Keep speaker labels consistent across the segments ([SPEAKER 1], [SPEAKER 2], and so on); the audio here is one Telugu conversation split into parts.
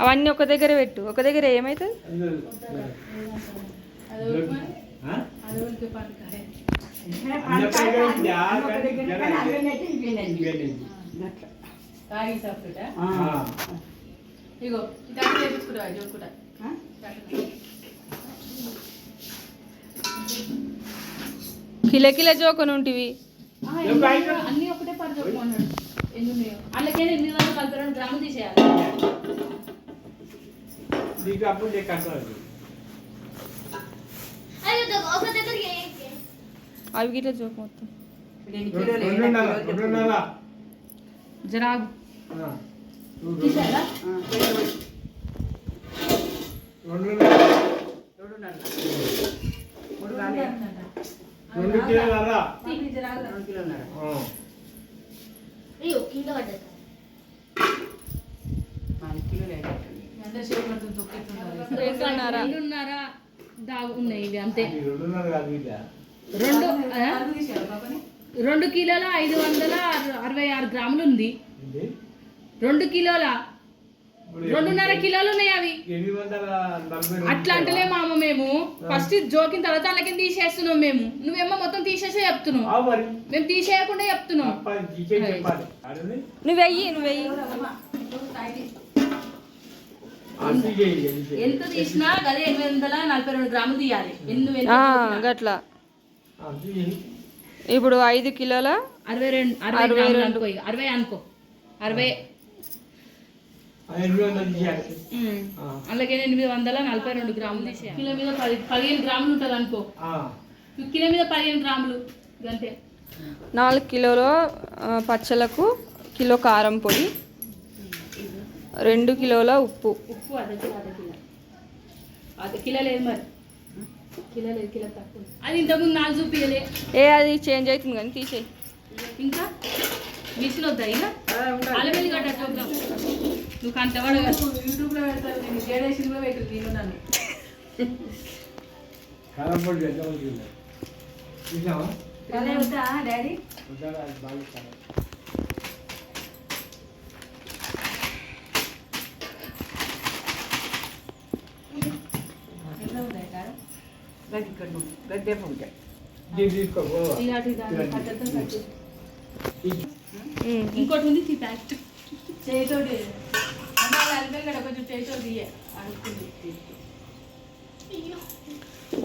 [SPEAKER 1] అవన్నీ ఒక దగ్గర పెట్టు. ఒక దగ్గర ఏమవుతుంది
[SPEAKER 2] ఇగో చూసుకుంటా
[SPEAKER 1] కిలో కిలో జోకొని ఉంటివి
[SPEAKER 2] అన్ని ఒకటే పని చెప్పుకున్నాడు ఎన్ని ఉన్నాయో అందుకే ఎనిమిది వందల నలభై రెండు గ్రాములు తీసేయాలి
[SPEAKER 3] నీకు అప్పుడు నీకు కట్టాలి
[SPEAKER 1] అవి గిట్ల జోకు మొత్తం
[SPEAKER 3] రెండున్నర రెండున్నర
[SPEAKER 2] జరాగు
[SPEAKER 3] ఆ.
[SPEAKER 2] తీసేయాలా
[SPEAKER 3] రెండున్నర రెండు కిలోలరా
[SPEAKER 1] రెండున్నర.
[SPEAKER 2] దాగు ఉన్నాయి ఇవి అంతే. రెండు? రెండు కిలోల ఐదు వందల అర- అరవై ఆరు గ్రాములు ఉంది? రెండు కిలోల రెండున్నర కిలోలు ఉన్నాయి అవి. అట్లా అంటలే మామ మేము. ఫస్ట్ జోకిన తర్వాత అలాగే తీసేస్తున్నాం మేము. నువ్వేమో మొత్తం తీసేసే చెప్తున్నావు. మేము తీసేయకుండా చెప్తున్నాం.
[SPEAKER 3] అప్ప తీసే చెప్పాలి. అడని
[SPEAKER 1] నువ్వు వెయ్యి నువ్వు వెయ్యి.
[SPEAKER 3] అది చేయి, అది చేయి.
[SPEAKER 2] ఎంత తీసినా అదే ఎనిమిది వందల నలభై రెండు గ్రాములు తీయాలి.
[SPEAKER 1] గట్ల. ఇప్పుడు ఐదు కిలోల
[SPEAKER 2] అరవై రెండు అరవై
[SPEAKER 1] రెండు.
[SPEAKER 2] అరవై అనుకో. అరవై
[SPEAKER 3] ఆ ఎనిమిది వందలు తీయాలి ఆ.
[SPEAKER 2] అలాగే ఎనిమిది వందల నలభై రెండు గ్రాములు తీసేయాలి. కిలో మీద పది పదిహేను గ్రాములు ఉంటుంది అనుకో.
[SPEAKER 3] ఆ.
[SPEAKER 2] కిలో మీద పదిహేను గ్రాములు అంతే
[SPEAKER 1] నాలుగు కిలోల పచ్చలకు కిలో కారం పొడి రెండు కిలోల ఉప్పు.
[SPEAKER 2] ఉప్పు అర్ధ కిలో అర్ధ కిలో. అర్ధ కిలో లేదు మరి. కిలో లేదు కిలో తక్కువ. అది ఇంతకుముందు నాలుగు చూపించలే
[SPEAKER 1] ఏ అది చేంజ్ అవుతుంది కానీ తీసేయి.
[SPEAKER 2] ఇంకా? మిషన్ వద్దా ఇక అలమెల్లి గడ్డ చూద్దాం నువ్వు కంటవాడు యూట్యూబ్లో పెడతారు నేను జేడేషన్లో పెట్టు నేను నన్ను.
[SPEAKER 3] కారం పొడి చూసావా?
[SPEAKER 2] డాడీ? కట్టు.
[SPEAKER 3] ఇది.
[SPEAKER 1] ఉమ్.
[SPEAKER 2] ఇంకోటి ఉంది చేయితోటి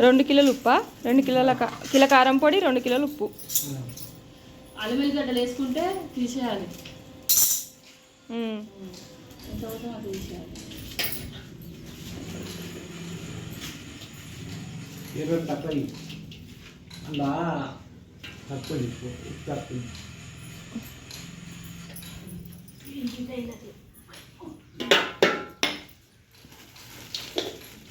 [SPEAKER 1] రెండు కిలోలు ఉప్పా? రెండు కిలోల కిలో కారం పొడి రెండు కిలోలు ఉప్పు.
[SPEAKER 2] అలమెల్లి గడ్డలు వేసుకుంటే తీసేయాలి.
[SPEAKER 3] ఇరవై తక్కువ. అలా తక్కువ తక్కువ ఇయ్యి. అద్దోకి గెలు ఉప్పు అలాగా
[SPEAKER 2] దాన్ని ఉప్పు అంటే తొక్కులు ఉప్పు అంటే ఇస్తారు
[SPEAKER 3] తక్కువ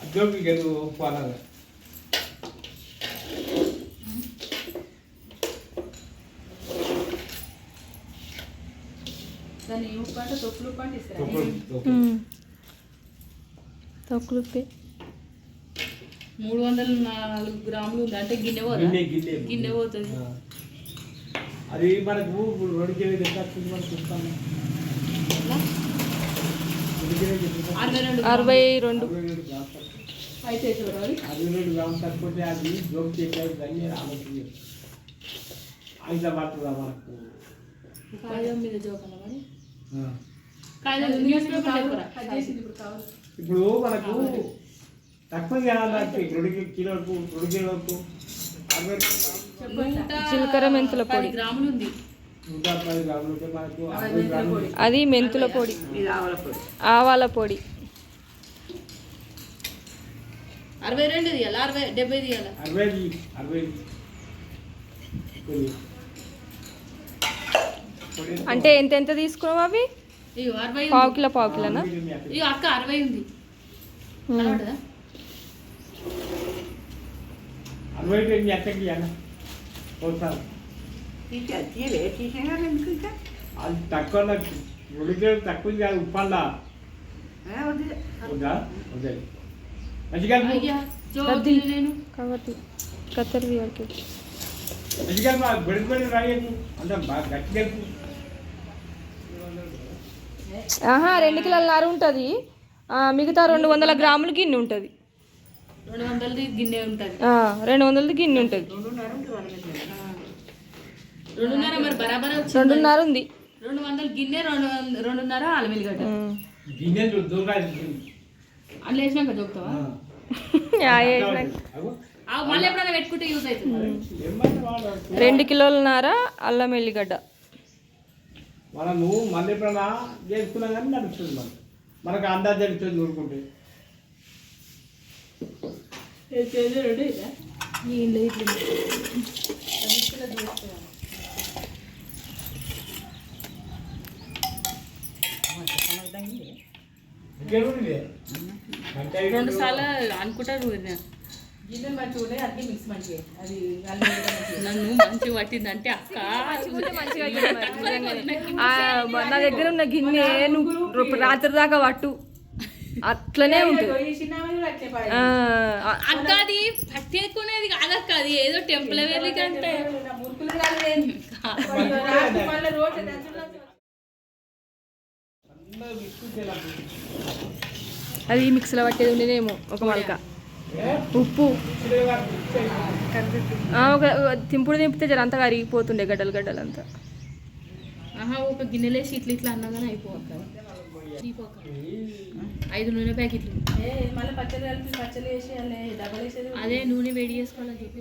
[SPEAKER 3] తక్కువ.
[SPEAKER 1] ఉమ్. తక్కువ ఉప్పే
[SPEAKER 2] మూడు వందల నాలుగు గ్రాములు ఉంది? అంటే గిన్నె
[SPEAKER 3] గిన్నె గిన్నె.
[SPEAKER 2] పోతుంది.
[SPEAKER 3] అది మనకు ఇప్పుడు రెండు ఎంత వస్తుంది?
[SPEAKER 2] అరవై రెండు అయితే
[SPEAKER 3] రెండు గ్రాములు తక్కువ అది జోక్ ఆలోచన అయితే పడుతుందా మనకు.
[SPEAKER 2] ఇప్పుడు
[SPEAKER 3] మనకు తక్కువ కావాలంటే రెండు రెండు
[SPEAKER 1] జీలకర్ర మెంతుల
[SPEAKER 2] పది
[SPEAKER 1] పొడి. అది మెంతుల పొడి. ఆవాల పొడి.
[SPEAKER 2] అరవై రెండు తీయాలి అరవై డెబ్బై తీయాలి
[SPEAKER 3] అరవై అరవై.
[SPEAKER 1] అంటే ఎంత ఎంత తీసుకున్నావు అవి?
[SPEAKER 2] అరవై
[SPEAKER 1] పావు కిలో పావు కిలోనా.
[SPEAKER 2] ఇగో అక్క అరవై ఉంది?
[SPEAKER 3] అరవై ఒకసారి అది తక్కువ తక్కువ వద్దా? వద్దా?
[SPEAKER 1] కాబట్టి కత్తెర ఆహా రెండు కిలోలన్నర ఉంటుంది. మిగతా రెండు వందల గ్రాములు గిన్నె ఉంటుంది.
[SPEAKER 2] రెండు వందలది గిన్నె ఉంటుంది.
[SPEAKER 1] రెండు వందలది గిన్నె ఉంటుంది.
[SPEAKER 2] రెండున్నర మరి బరాబర్ వచ్చింది.
[SPEAKER 1] రెండున్నర ఉంది.
[SPEAKER 2] రెండు వందల గిన్నె రెండు రెండున్నర.
[SPEAKER 3] గిన్నెలు దూకాలి
[SPEAKER 2] అందులో వేసినాక మళ్ళీ ఎప్పుడైనా పెట్టుకుంటే యూజ్ అవుతుంది.
[SPEAKER 1] రెండు కిలోలన్నర అల్లం ఎల్లిగడ్డ.
[SPEAKER 3] మనం నువ్వు మళ్ళీ ఎప్పుడైనా చేసుకున్నా కానీ నడుస్తుంది మనకు మనకు అందాజ తెలుస్తుంది నూరుకుంటే ఇంకేముంది మంచిగా
[SPEAKER 2] రెండు సార్లు అనుకుంటారు నన్ను మంచిగా పట్టిందంటే అక్క
[SPEAKER 1] ఆ, నా దగ్గర ఉన్న గిన్నె నువ్వు రాత్రి దాకా పట్టు. అట్లనే ఉంటుంది.
[SPEAKER 2] అక్క అది పట్టేసుకునేది కాదక్క అది ఏదో టెంపుల్ వెళ్ళి అంటే
[SPEAKER 1] అది మిక్సీలో పట్టేది ఉండేదేమో ఒక మలక ఉప్పు. ఆ, ఒక తింపుడు తింపితే జర అంతా కరిగిపోతుండే గడ్డలు గడ్డలు అంతా
[SPEAKER 2] ఆహా ఒక గిన్నెలేసి ఇట్లా ఇట్లా అన్నా కానీ అయిపోక ఐదు నూనె ప్యాకెట్లు. అదే నూనె వేడి చేసుకోవాలని చెప్పి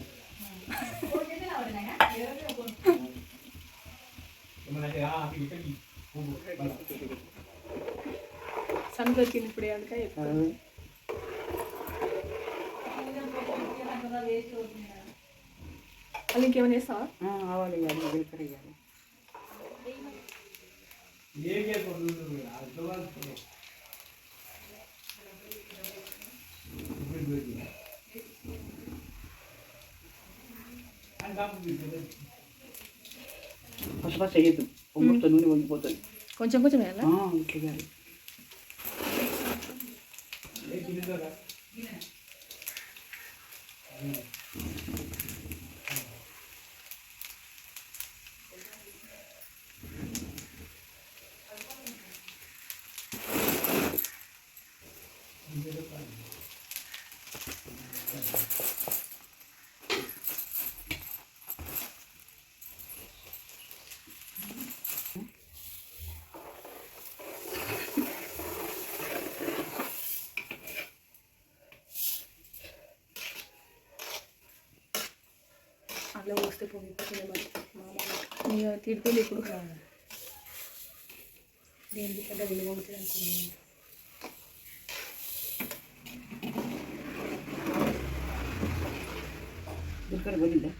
[SPEAKER 4] దొరికింది ఇప్పుడు అందుకే ఇంకేమైనా
[SPEAKER 5] ఫస్ట్ నూనె వంగిపోతుంది
[SPEAKER 1] కొంచెం కొంచెం వేయాలా?
[SPEAKER 5] ఇట్లా కాదు.
[SPEAKER 4] అట్లా పోస్తే పొంగిపోతుంది మరి
[SPEAKER 1] ఇక తిడిపోయి ఇప్పుడు
[SPEAKER 4] దేనికి పెద్ద విలువ ఉంటుంది అనుకున్నాను
[SPEAKER 5] జీలకర్ర పోయిందా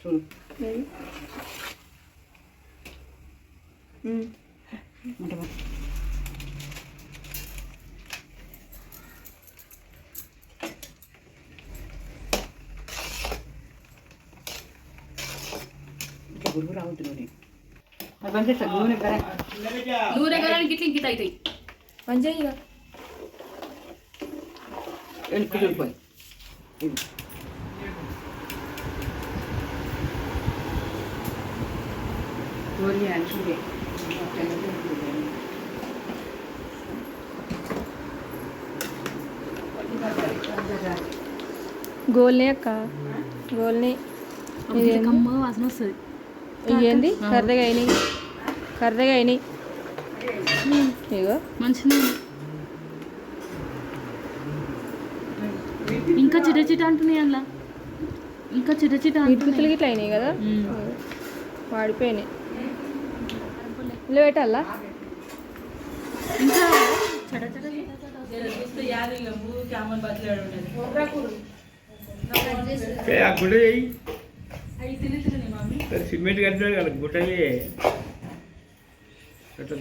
[SPEAKER 5] చూడు
[SPEAKER 1] ఉమ్.
[SPEAKER 5] మంట పట్టు. ఇట్లా గురుగు రావద్దు నూనె అది పని చేస్తా నూనె కరా
[SPEAKER 2] నూనె గడానికి ఇట్లా ఇంకిత అవుతాయి
[SPEAKER 1] పని చేయి ఇక.
[SPEAKER 5] వెనక్కి చూడిపోయి కోరి అంచుడే
[SPEAKER 1] గోల్నే అక్క గోల్నే ఇదేంది?
[SPEAKER 2] కమ్మ వాసన వస్తుంది
[SPEAKER 1] ఇవేంది కర్రగా అయినాయి. కర్రగా అయినాయి. ఇగో.
[SPEAKER 2] మంచిగా ఇంకా చిట చిట అంటున్నాయి అందులో. ఇంకా చిట చిట
[SPEAKER 1] ఇటుకుతులు గిట్ల అయినాయి కదా? వాడిపోయినాయి. ఇలా పెట్టాలా
[SPEAKER 2] ఇంకా చెడ చెడ
[SPEAKER 4] చూస్తే
[SPEAKER 3] సిమెంట్ కట్టినాడు కదా చేయి అట్లా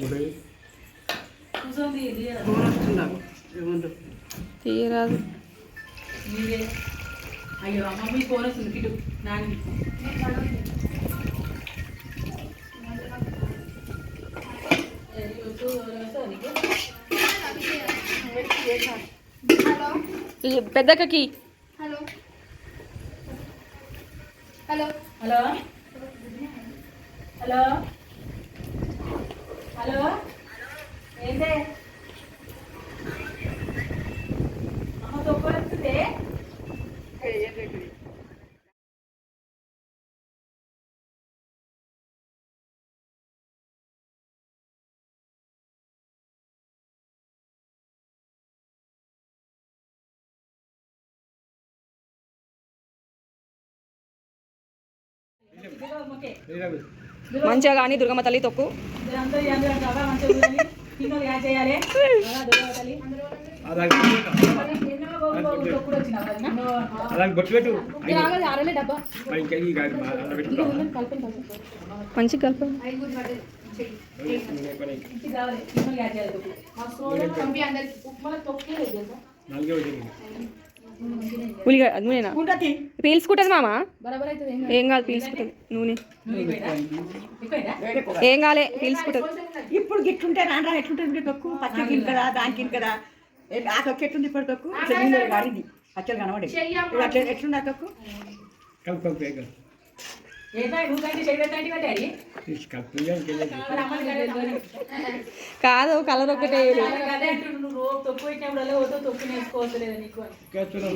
[SPEAKER 1] తీయరాదు.
[SPEAKER 4] మీదే అయ్యో అమ్మ మీ ఫోన్ వస్తుంది కిటు నాని.
[SPEAKER 1] ఈ పెద్దక్కకి
[SPEAKER 6] hello hello.
[SPEAKER 4] Hello. Hello. Hello. ఏంటే అమ్మ తొక్క
[SPEAKER 1] మంచిగా కానీ దుర్గమ్మ తల్లి తొక్కు.
[SPEAKER 4] అందరూ అందరూ బాగా మంచిగా
[SPEAKER 1] ఉల్లిగడ్డ నూనెనా? పీల్చుకుంటుంది మామ?
[SPEAKER 2] ఏం
[SPEAKER 1] కాదు. పీల్చుకుంటుంది నూనె? ఏం కాలే పీల్చుకుంటుంది
[SPEAKER 5] ఇప్పుడు గిట్లుంటే రాను ఎట్లుంటుంది తొక్కు? పచ్చడి కదా దానికి కదా? ఏ- ఆ తొక్కు ఎట్లుంది ఇప్పుడు తొక్కు? చెల్లింది కాడింది పచ్చడి కనబడి ఎట్లుంది ఆ తొక్కు?
[SPEAKER 4] కదా
[SPEAKER 1] కలర్ ఒకటే.
[SPEAKER 4] అదే అంటుండు నువ్వు. రోజు తొక్కు పెట్టినప్పుడు ఓతో తొక్కు నేర్చుకోవట్లేదు నీకు అని
[SPEAKER 3] ఇంకా చూడు.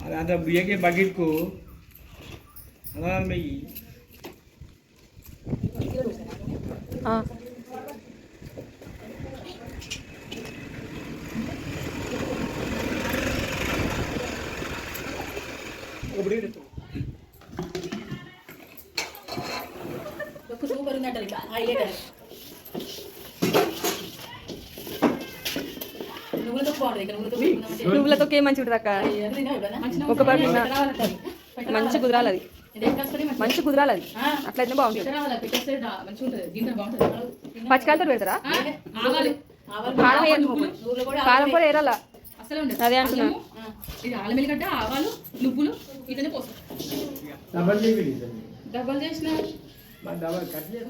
[SPEAKER 3] అది అంత బియ్యకి బకెట్కు అలా మెయ్యి
[SPEAKER 1] ఆ.
[SPEAKER 3] ఒకటి
[SPEAKER 4] తొక్కు సూపర్ ఉందంట ఇంకా హైలైట్ నువ్వుల తొక్కు బాగుంటుంది ఇక్కడ నువ్వుల తొక్కు తిందామంటే.
[SPEAKER 1] నువ్వుల ఏం మంచిగా ఉంటుంది అక్క.
[SPEAKER 4] ఏం తిన్నావు ఇవాళ?
[SPEAKER 1] ఒక పాటు. మంచి కుదరాలి అది
[SPEAKER 4] మంచి.
[SPEAKER 1] మంచి కుదరాలి అది అట్లయితే బాగుంటుంది. పచ్చికాయలతో పెడతారా? కారం కారం కూడా వేరాలా అదే అంటున్నా.
[SPEAKER 2] ఇది ఆల మెల్లిగడ్డ ఆవాలు నువ్వులు ఇట్లనే పోస్తాం.
[SPEAKER 3] డబల్
[SPEAKER 2] చేసిన?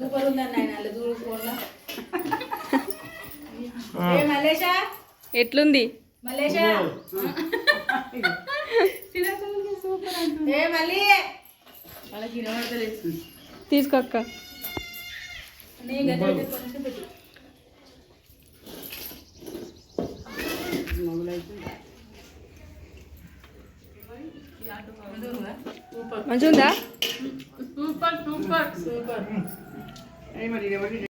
[SPEAKER 3] డబల్
[SPEAKER 4] ఉందండి ఆయన మల్లేషా
[SPEAKER 1] ఎట్లుంది?
[SPEAKER 4] ఏ మళ్ళీ
[SPEAKER 2] వాళ్ళకి వినబడతలేదు
[SPEAKER 1] తీసుకో అక్క
[SPEAKER 4] నీ గదిలో కొంచెం పెట్టు
[SPEAKER 1] మంచిగా ఉందా
[SPEAKER 4] సూపర్. Super super.